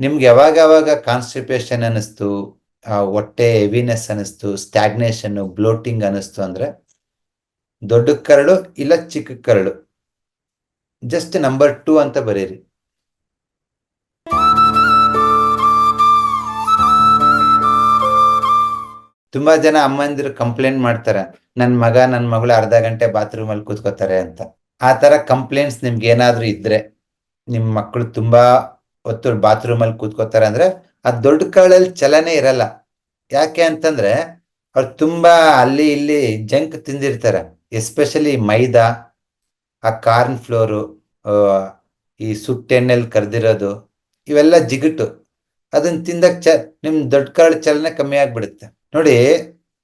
ನಿಮ್ಗೆ ಯಾವಾಗ ಯಾವಾಗ ಕಾನ್ಸ್ಟಿಪೇಷನ್ ಅನ್ನಿಸ್ತು ಹೊಟ್ಟೆ ಹೆವಿನೆಸ್ ಅನ್ನಿಸ್ತು ಸ್ಟ್ಯಾಗ್ನೇಷನ್ ಬ್ಲೋಟಿಂಗ್ ಅನ್ನಿಸ್ತು ಅಂದ್ರೆ ದೊಡ್ಡ ಕರಳು ಇಲ್ಲ ಚಿಕ್ಕ ಕರಳು? ಜಸ್ಟ್ ನಂಬರ್ ಟೂ ಅಂತ ಬರೀರಿ. ತುಂಬಾ ಜನ ಅಮ್ಮಂದಿರು ಕಂಪ್ಲೇಂಟ್ ಮಾಡ್ತಾರೆ, ನನ್ ಮಗ, ನನ್ ಮಗಳು ಅರ್ಧ ಗಂಟೆ ಬಾತ್ರೂಮ್ ಅಲ್ಲಿ ಕೂತ್ಕೋತಾರೆ ಅಂತ. ಆ ತರ ಕಂಪ್ಲೇಂಟ್ಸ್ ನಿಮ್ಗೆ ಏನಾದ್ರೂ ಇದ್ರೆ, ನಿಮ್ ಮಕ್ಕಳು ತುಂಬಾ ಹೊತ್ತು ಬಾತ್ರೂಮ್ ಅಲ್ಲಿ ಕೂತ್ಕೋತಾರೆ ಅಂದ್ರೆ ಆ ದೊಡ್ಡ ಕಾಳಲ್ಲಿ ಚಲನೆ ಇರಲ್ಲ. ಯಾಕೆ ಅಂತಂದ್ರೆ ಅವ್ರು ತುಂಬಾ ಅಲ್ಲಿ ಇಲ್ಲಿ ಜಂಕ್ ತಿಂದಿರ್ತಾರೆ. ಎಸ್ಪೆಷಲಿ ಮೈದಾ, ಆ ಕಾರ್ನ್ ಫ್ಲೋರು ಈ ಸುಟ್ಟೆಣ್ಣೆಲ್ಲಿ ಕರೆದಿರೋದು, ಇವೆಲ್ಲ ಜಿಗುಟು. ಅದನ್ನ ತಿಂದಾಗ ಚ ನಿಮ್ ದೊಡ್ಡ ಕಾಳು ಚಲನೆ ಕಮ್ಮಿ ಆಗ್ಬಿಡುತ್ತೆ. ನೋಡಿ,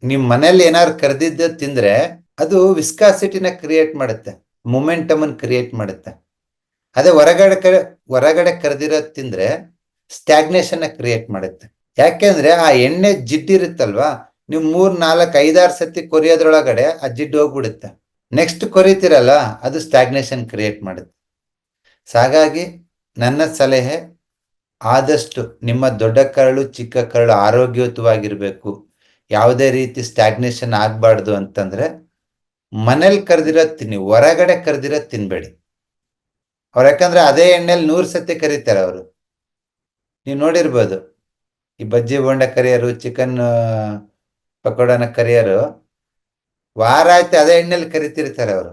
ನಿಮ್ ಮನೇಲಿ ಏನಾದ್ರು ಕರೆದಿದ್ದ ತಿಂದ್ರೆ ಅದು ವಿಸ್ಕಾಸಿಟಿನ ಕ್ರಿಯೇಟ್ ಮಾಡುತ್ತೆ. ಮೊಮೆಂಟಮ್ ಕ್ರಿಯೇಟ್ ಮಾಡುತ್ತೆ. ಅದೇ ಹೊರಗಡೆ ಕಡೆ, ಹೊರಗಡೆ ಕರೆದಿರೋದು ತಿಂದ್ರೆ ಸ್ಟ್ಯಾಗ್ನೇಷನ್ ಕ್ರಿಯೇಟ್ ಮಾಡುತ್ತೆ. ಯಾಕೆಂದ್ರೆ ಆ ಎಣ್ಣೆ ಜಿಡ್ಡಿರುತ್ತಲ್ವಾ ನೀವು ಮೂರ್, ನಾಲ್ಕು, ಐದಾರು ಸತಿ ಕೊರಿಯೋದ್ರೊಳಗಡೆ ಆ ಜಿಡ್ಡು ಹೋಗ್ಬಿಡುತ್ತೆ. ನೆಕ್ಸ್ಟ್ ಕೊರಿತಿರಲ್ಲ, ಅದು ಸ್ಟ್ಯಾಗ್ನೇಷನ್ ಕ್ರಿಯೇಟ್ ಮಾಡುತ್ತೆ. ಹಾಗಾಗಿ ನನ್ನ ಸಲಹೆ ಆದಷ್ಟು ನಿಮ್ಮ ದೊಡ್ಡ ಕರಳು, ಚಿಕ್ಕ ಕರಳು ಆರೋಗ್ಯಯುತವಾಗಿರ್ಬೇಕು. ಯಾವುದೇ ರೀತಿ ಸ್ಟ್ಯಾಗ್ನೇಷನ್ ಆಗಬಾರ್ದು ಅಂತಂದ್ರೆ ಮನೇಲಿ ಕರೆದಿರೋ ತಿನ್ನಿ ಹೊರಗಡೆ ಕರೆದಿರೋ ತಿನ್ಬೇಡಿ. ಅವ್ರು ಯಾಕಂದ್ರೆ ಅದೇ ಎಣ್ಣೆಲಿ ನೂರು ಸತಿ ಕರೀತಾರೆ ಅವರು. ನೀವು ನೋಡಿರ್ಬೋದು, ಈ ಬಜ್ಜಿ ಬೋಂಡ ಕರಿಯರು ಚಿಕನ್ ಪಕೋಡನ ಕರಿಯರು, ವಾರ ಆಯ್ತು ಅದೇ ಎಣ್ಣೆಲಿ ಕರಿತಿರ್ತಾರೆ ಅವರು.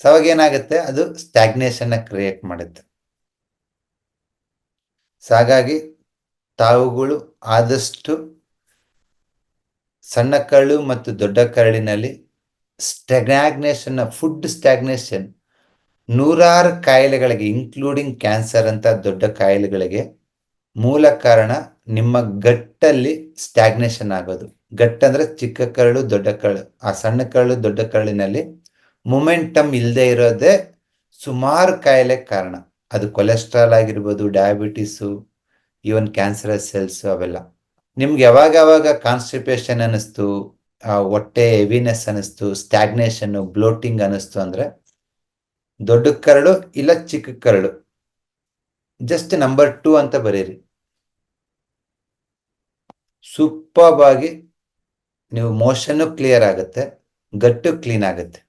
ಸೊ ಅವಾಗ ಏನಾಗುತ್ತೆ, ಅದು ಸ್ಟಾಗ್ನೇಷನ್ ಕ್ರಿಯೇಟ್ ಮಾಡುತ್ತೆ. ಸೊ ಹಾಗಾಗಿ ತಾವುಗಳು ಆದಷ್ಟು ಸಣ್ಣ ಕರಳು ಮತ್ತು ದೊಡ್ಡ ಕರಳಿನಲ್ಲಿ ಸ್ಟ್ಯಾಗ್ನೇಷನ್ ಫುಡ್ ಸ್ಟ್ಯಾಗ್ನೇಷನ್ ನೂರಾರು ಕಾಯಿಲೆಗಳಿಗೆ ಇನ್ಕ್ಲೂಡಿಂಗ್ ಕ್ಯಾನ್ಸರ್ ಅಂತ ದೊಡ್ಡ ಕಾಯಿಲೆಗಳಿಗೆ ಮೂಲ ಕಾರಣ ನಿಮ್ಮ ಗಟ್ಟಲ್ಲಿ ಸ್ಟ್ಯಾಗ್ನೇಷನ್ ಆಗೋದು. ಗಟ್ ಅಂದ್ರೆ ಚಿಕ್ಕ ಕರಳು, ದೊಡ್ಡ ಕರಳು. ಆ ಸಣ್ಣ ಕರಳು, ದೊಡ್ಡ ಕರಳಿನಲ್ಲಿ ಮೊಮೆಂಟಮ್ ಇಲ್ಲದೆ ಇರೋದೇ ಸುಮಾರು ಕಾಯಿಲೆ ಕಾರಣ. ಅದು ಕೊಲೆಸ್ಟ್ರಾಲ್ ಆಗಿರ್ಬೋದು ಡಯಾಬಿಟಿಸು ಈವನ್ ಕ್ಯಾನ್ಸರಸ್ ಸೆಲ್ಸ್ ಅವೆಲ್ಲ. ನಿಮ್ಗೆ ಯಾವಾಗ ಯಾವಾಗ ಕಾನ್ಸ್ಟಿಪೇಷನ್ ಅನ್ನಿಸ್ತು ಹೊಟ್ಟೆ ಹೆವಿನೆಸ್ ಅನ್ನಿಸ್ತು ಸ್ಟ್ಯಾಗ್ನೇಷನ್ ಬ್ಲೋಟಿಂಗ್ ಅನ್ನಿಸ್ತು ಅಂದ್ರೆ ದೊಡ್ಡ ಕರಳು ಇಲ್ಲ ಚಿಕ್ಕ ಕರಳು? ಜಸ್ಟ್ ನಂಬರ್ ಟೂ ಅಂತ ಬರೀರಿ. ಸೂಪರ್ ಆಗಿ ನೀವು ಮೋಷನ್ ಕ್ಲಿಯರ್ ಆಗುತ್ತೆ, ಗಟ್ಟು ಕ್ಲೀನ್ ಆಗುತ್ತೆ.